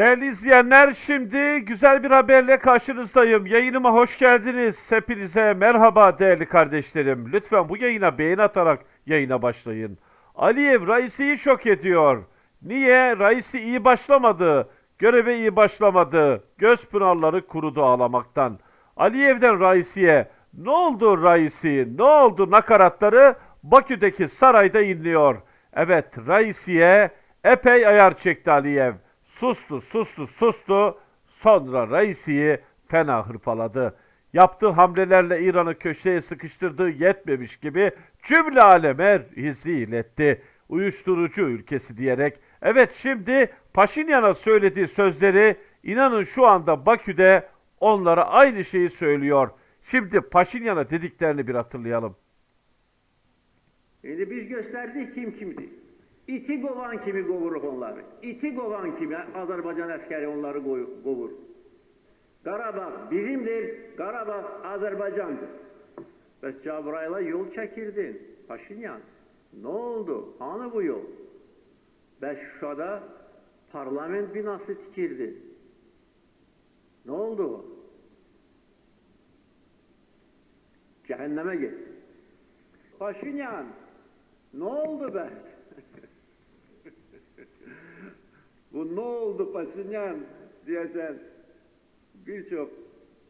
Değerli izleyenler şimdi güzel bir haberle karşınızdayım. Yayınıma hoş geldiniz. Hepinize merhaba değerli kardeşlerim. Lütfen bu yayına beğeni atarak yayına başlayın. Aliyev Raisi'yi şok ediyor. Niye? Raisi iyi başlamadı. Göreve iyi başlamadı. Göz pınarları kurudu ağlamaktan. Aliyev'den Raisi'ye ne oldu Raisi? Ne oldu nakaratları Bakü'deki sarayda inliyor. Evet Raisi'ye epey ayar çekti Aliyev. Sustu, sustu, sustu. Sonra Raisi'yi fena hırpaladı. Yaptığı hamlelerle İran'ı köşeye sıkıştırdığı yetmemiş gibi cümle aleme izi iletti. Uyuşturucu ülkesi diyerek. Evet şimdi Paşinyan'a söylediği sözleri inanın şu anda Bakü'de onlara aynı şeyi söylüyor. Şimdi Paşinyan'a dediklerini bir hatırlayalım. Şimdi biz gösterdik kim kimdi. İti qovan kimi qovuruq onları. İti qovan kimi Azərbaycan əskəri onları qovur. Qarabağ bizimdir, Qarabağ Azərbaycandır. Bəs Cabrayla yol çəkirdin, Paşinyan. Ne oldu? Hanı bu yol? Bəs Şuşada parlament binası tikirdin. Ne oldu? Cehenneme gitti. Paşinyan, ne oldu be? Ne oldu Paşinyan diyesen birçok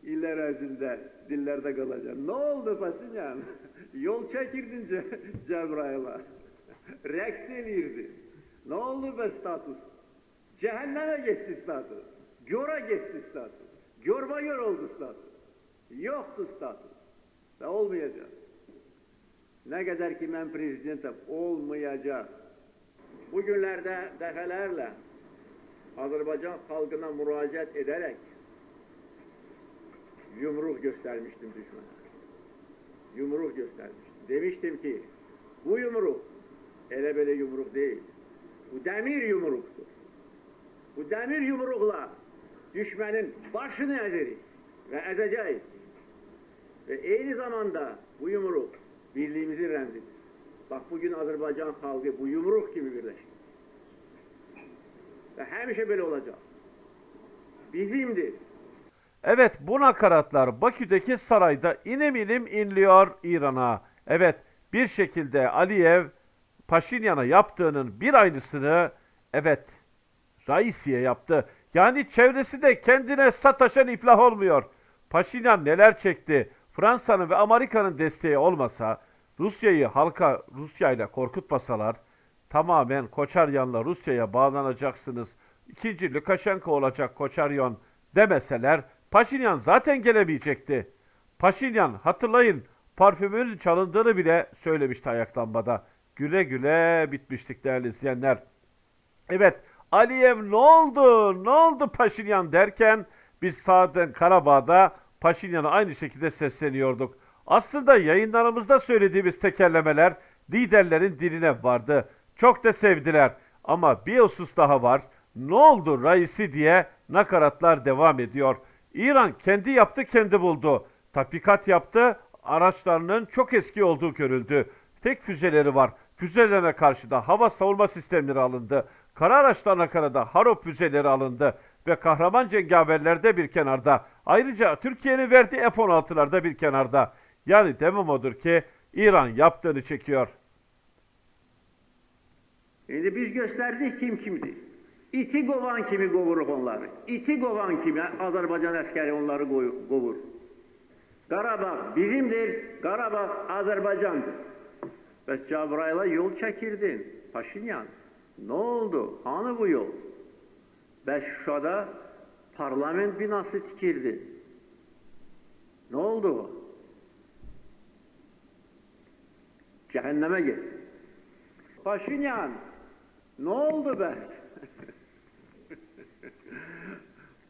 iller ərzində dillərdə qalacaq. Ne oldu Paşinyan? Yol çəkirdin Ce Cəbrayıl'a. Rəqs eləyirdi. Ne oldu be status? Cehenneme gitti status. Göra gitti status. Görba gör oldu status. Yoktu status. Ve olmayacak. Ne kadar ki ben prezidentim olmayacak. Bugünlerde defalarla Azerbaycan halkına müracaat ederek yumruk göstermiştim düşmana. Yumruk göstermiştim. Demiştim ki bu yumruk ele böyle yumruk değil. Bu demir yumruktur. Bu demir yumrukla düşmenin başını ezeriz ve ezeceğiz. Ve aynı zamanda bu yumruk birliğimizin remzidir. Bak bugün Azerbaycan halkı bu yumruk gibi birleşti. Ve hemşe böyle olacak. Bizimdir. Evet bu nakaratlar Bakü'deki sarayda inim inim inliyor İran'a. Evet bir şekilde Aliyev Paşinyan'a yaptığının bir aynısını evet Raisi'ye yaptı. Yani çevresi de kendine sataşan iflah olmuyor. Paşinyan neler çekti? Fransa'nın ve Amerika'nın desteği olmasa Rusya'yı halka Rusya ile korkutmasalar tamamen Koçaryan'la Rusya'ya bağlanacaksınız. İkinci Lukashenko olacak Koçaryan demeseler Paşinyan zaten gelemeyecekti. Paşinyan hatırlayın parfümün çalındığını bile söylemişti ayaklanmada. Güle güle bitmiştik değerli izleyenler. Evet Aliyev ne oldu ne oldu Paşinyan derken biz zaten Karabağ'da Paşinyan'a aynı şekilde sesleniyorduk. Aslında yayınlarımızda söylediğimiz tekerlemeler liderlerin diline vardı. Çok da sevdiler. Ama bir husus daha var. Ne oldu Raisi diye nakaratlar devam ediyor. İran kendi yaptı kendi buldu. Tatbikat yaptı. Araçlarının çok eski olduğu görüldü. Tek füzeleri var. Füzelerine karşı da hava savunma sistemleri alındı. Kara araçlarına karada Harop füzeleri alındı ve kahraman cengaverler de bir kenarda. Ayrıca Türkiye'nin verdiği F-16'lar da bir kenarda. Yani demem odur ki İran yaptığını çekiyor. Şimdi biz gösterdik kim kimdi. İti qovan kimi qovuruq onları. İti qovan kimi Azərbaycan əskəri onları qovur. Qarabağ bizimdir, Qarabağ Azərbaycandır. Bəs Cabrayla yol çəkirdin, Paşinyan. Ne oldu? Hanı bu yol? Bəs Şuşada parlament binası tikirdin. Ne oldu? Cehenneme git. Paşinyan, ne oldu be?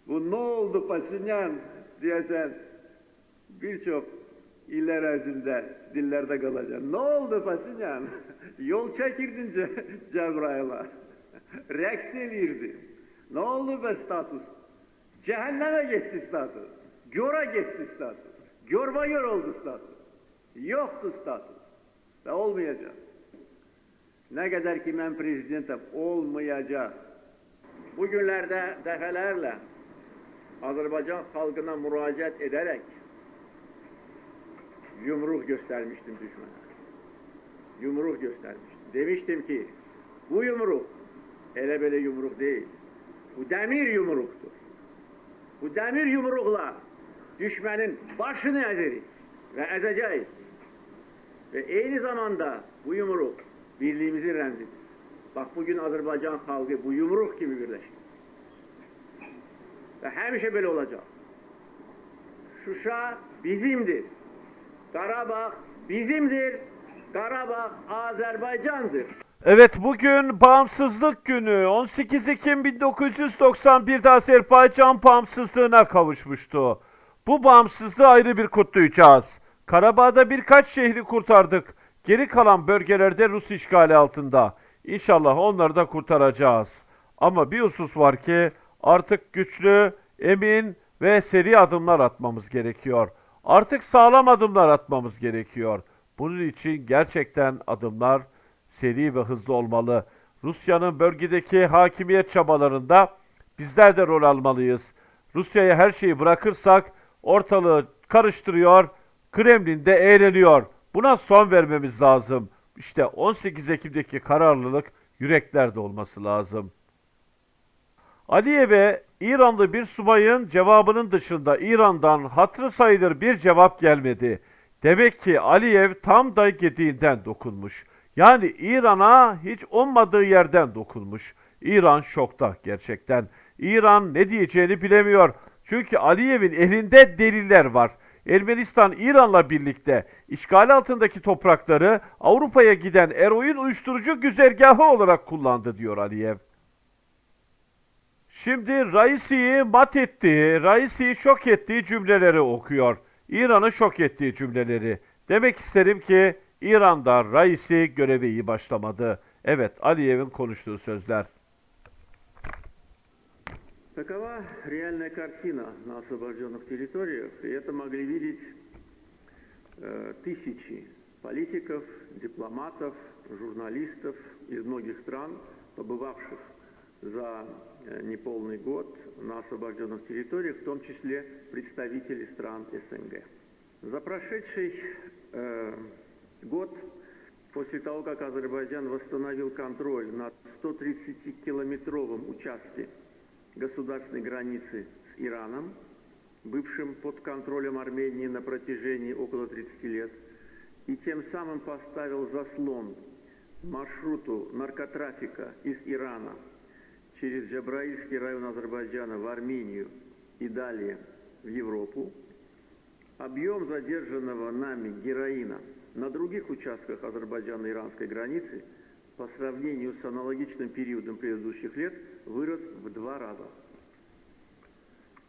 Bu ne oldu Paşinyan diyesen birçok iller ərzində dillərdə qalacaq. Ne oldu Paşinyan? Yol çəkirdin Ce. Rəqs eləyirdi. Ne oldu be status? Cehenneme gitti status. Göra gitti status. Görba gör oldu status. Yoktu status. Ve olmayacak. Nə qədər ki, mən prezidentim, olmayacaq. Bu günlərdə dəfələrlə Azərbaycan xalqına müraciət edərək yumruq göstərmişdim düşmənə. Yumruq göstərmişdim. Demişdim ki, bu yumruq elə belə yumruq deyil. Bu dəmir yumruqdur. Bu dəmir yumruqla düşmənin başını əzirik və əzəcəyik. Və eyni zamanda bu yumruq birliğimizin remzidir. Bak bugün Azerbaycan halkı bu yumruk gibi birleşti. Ve hemşe böyle olacak. Şuşa bizimdir. Karabağ bizimdir. Karabağ Azerbaycan'dır. Evet bugün bağımsızlık günü 18 Ekim 1991'de Azerbaycan bağımsızlığına kavuşmuştu. Bu bağımsızlığı ayrı bir kutlayacağız. Karabağ'da birkaç şehri kurtardık. Geri kalan bölgelerde Rus işgali altında. İnşallah onları da kurtaracağız. Ama bir husus var ki artık güçlü, emin ve seri adımlar atmamız gerekiyor. Artık sağlam adımlar atmamız gerekiyor. Bunun için gerçekten adımlar seri ve hızlı olmalı. Rusya'nın bölgedeki hakimiyet çabalarında bizler de rol almalıyız. Rusya'ya her şeyi bırakırsak ortalığı karıştırıyor, Kremlin'de eğleniyor. Buna son vermemiz lazım. İşte 18 Ekim'deki kararlılık yüreklerde olması lazım. Aliyev'e İranlı bir subayın cevabının dışında İran'dan hatırı sayılır bir cevap gelmedi. Demek ki Aliyev tam da gediğinden dokunmuş. Yani İran'a hiç olmadığı yerden dokunmuş. İran şokta gerçekten. İran ne diyeceğini bilemiyor. Çünkü Aliyev'in elinde deliller var. Ermenistan İran'la birlikte işgal altındaki toprakları Avrupa'ya giden eroin uyuşturucu güzergahı olarak kullandı diyor Aliyev. Şimdi Raisi'yi mat ettiği, Raisi'yi şok ettiği cümleleri okuyor. İran'ı şok ettiği cümleleri. Demek isterim ki İran'da Raisi görevi iyi başlamadı. Evet, Aliyev'in konuştuğu sözler. Такова реальная картина на освобожденных территориях, и это могли видеть э, тысячи политиков, дипломатов, журналистов из многих стран, побывавших за э, неполный год на освобожденных территориях, в том числе представители стран СНГ. За прошедший э, год, после того, как Азербайджан восстановил контроль над 130-километровым участке государственной границы с Ираном, бывшим под контролем Армении на протяжении около 30 лет, и тем самым поставил заслон маршруту наркотрафика из Ирана через Джабраильский район Азербайджана в Армению и далее в Европу, объем задержанного нами героина на других участках Азербайджано-иранской границы по сравнению с аналогичным периодом предыдущих лет вырос в два раза.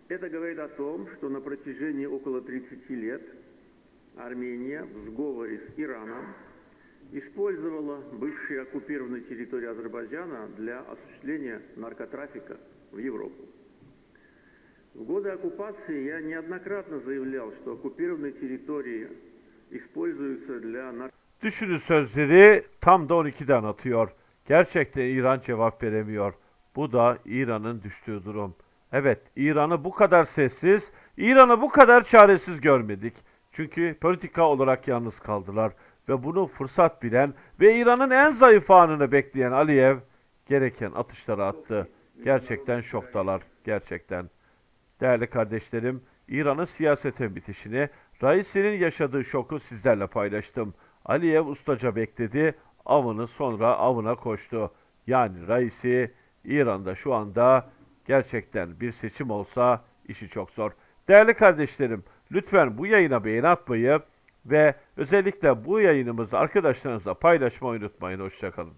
Это говорит о том, что на протяжении около 30 лет Армения в сговоре с Ираном использовала бывшие оккупированные территории Азербайджана для осуществления наркотрафика в Европу. В годы оккупации я неоднократно заявлял, что оккупированные территории используются для нар- Düşünün sözleri tam da 12'den atıyor. Gerçekten İran cevap veremiyor. Bu da İran'ın düştüğü durum. Evet, İran'ı bu kadar sessiz, İran'ı bu kadar çaresiz görmedik. Çünkü politika olarak yalnız kaldılar ve bunu fırsat bilen ve İran'ın en zayıf anını bekleyen Aliyev gereken atışları attı. Gerçekten şoktalar, gerçekten. Değerli kardeşlerim, İran'ın siyasete bitişini, Raisi'nin yaşadığı şoku sizlerle paylaştım. Aliyev ustaca bekledi, avını sonra avına koştu. Yani Raisi İran'da şu anda gerçekten bir seçim olsa işi çok zor. Değerli kardeşlerim, lütfen bu yayına beğeni atmayı ve özellikle bu yayınımızı arkadaşlarınızla paylaşmayı unutmayın. Hoşçakalın.